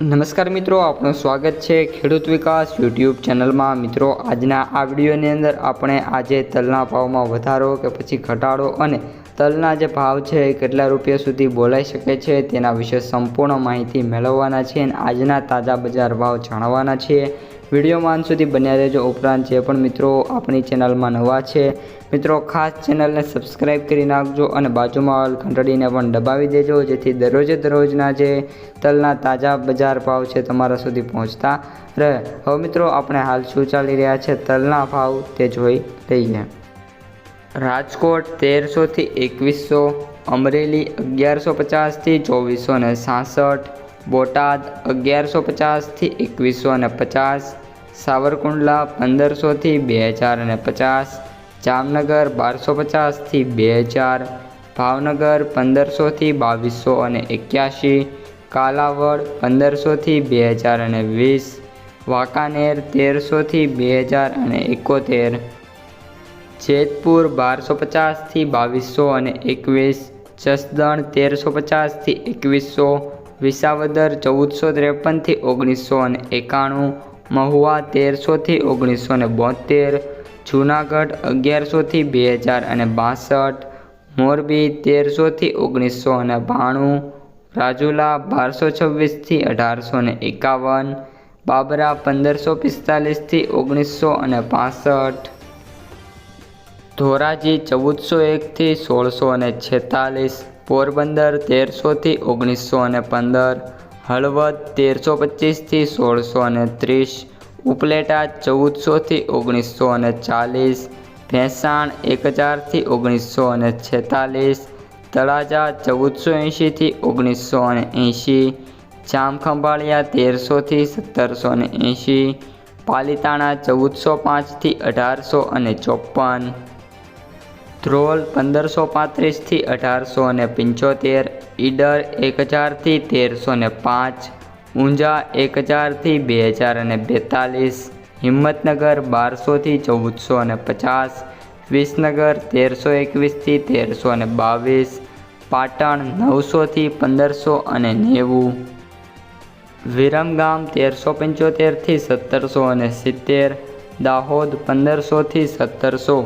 નમસ્કાર મિત્રો, આપનું સ્વાગત છે ખેડૂત વિકાસ યુટ્યુબ ચેનલમાં. મિત્રો, આજના આ વિડીયોની અંદર આપણે આજે તલના ભાવમાં વધારો કે પછી ઘટાડો અને તલના જે ભાવ છે એ કેટલા રૂપિયા સુધી બોલાઈ શકે છે તેના વિશે સંપૂર્ણ માહિતી મેળવવાના છે અને આજના તાજા બજાર ભાવ જાણવાના છીએ. વિડીયોમાં અંત સુધી બન્યા રહેજો. ઉપરાંત જે પણ મિત્રો આપણી ચેનલમાં નવા છે, મિત્રો ખાસ ચેનલને સબસ્ક્રાઈબ કરી નાખજો અને બાજુમાં ઘંટડીને પણ દબાવી દેજો, જેથી દરરોજે દરરોજના જે તલના તાજા બજાર ભાવ છે તમારા સુધી પહોંચતા રહે. હવે મિત્રો, આપણે હાલ શું ચાલી રહ્યા છે? તલના ભાવ તે જોઈ લઈએ. રાજકોટ તેરસોથી એકવીસો, અમરેલી અગિયારસો પચાસથી ચોવીસો ને સાસઠ, બોટાદ અગિયારસો પચાસથી એકવીસો ને પચાસ, સાવરકુંડલા પંદરસોથી બે હજાર અને પચાસ, જામનગર બારસો પચાસથી બે હજાર ભાવનગર પંદરસોથી બાવીસો અને એક્યાસી કાલાવડ પંદરસોથી બે હજાર અને વીસ, વાંકાનેર તેરસોથી બે હજાર અને એકોતેર જેતપુર બારસો પચાસથી બાવીસો અને એકવીસ, જસદણ તેરસો પચાસથી એકવીસો, વિસાવદર ચૌદસો ત્રેપનથી ઓગણીસો અને એકાણું, મહુવા તેરસોથી ઓગણીસો ને બોતેર, જૂનાગઢ અગિયારસોથી બે હજાર અને બાસઠ, મોરબી તેરસોથી ઓગણીસો અને બાણું, રાજુલા બારસો છવ્વીસથી અઢારસો ને એકાવન, બાબરા પંદરસો પિસ્તાલીસથી ઓગણીસો અને પાસઠ ધોરાજી ચૌદસો એકથી સોળસો અને છેતાલીસ, પોરબંદર તેરસોથી ઓગણીસો અને પંદર, હળવદ તેરસો પચીસથી સોળસો અને ત્રીસ, ઉપલેટા ચૌદસોથી ઓગણીસો અને ચાલીસ, ભેંસાણ એક હજારથી ઓગણીસો અને છેતાલીસ, તળાજા ચૌદસો એંશીથી ઓગણીસો અને એંશી, જામખંભાળિયા તેરસોથી સત્તરસો અને એંશી, પાલિતાણા ચૌદસો પાંચથી અઢારસો અને ચોપન ધ્રોલ પંદરસો પાંત્રીસથી અઢારસો ને પંચોતેર, ઈડર એક હજારથી તેરસો ને પાંચ, ઊંઝા એક હજારથી બે હજાર અને બેતાલીસ, હિંમતનગર બારસોથી ચૌદસો અને પચાસ, વિસનગર તેરસો એકવીસથી તેરસો અને બાવીસ, પાટણ નવસોથી પંદરસો અને નેવું, વિરમગામ તેરસો પંચોતેરથી સત્તરસો અને સિત્તેર, દાહોદ પંદરસોથી સત્તરસો.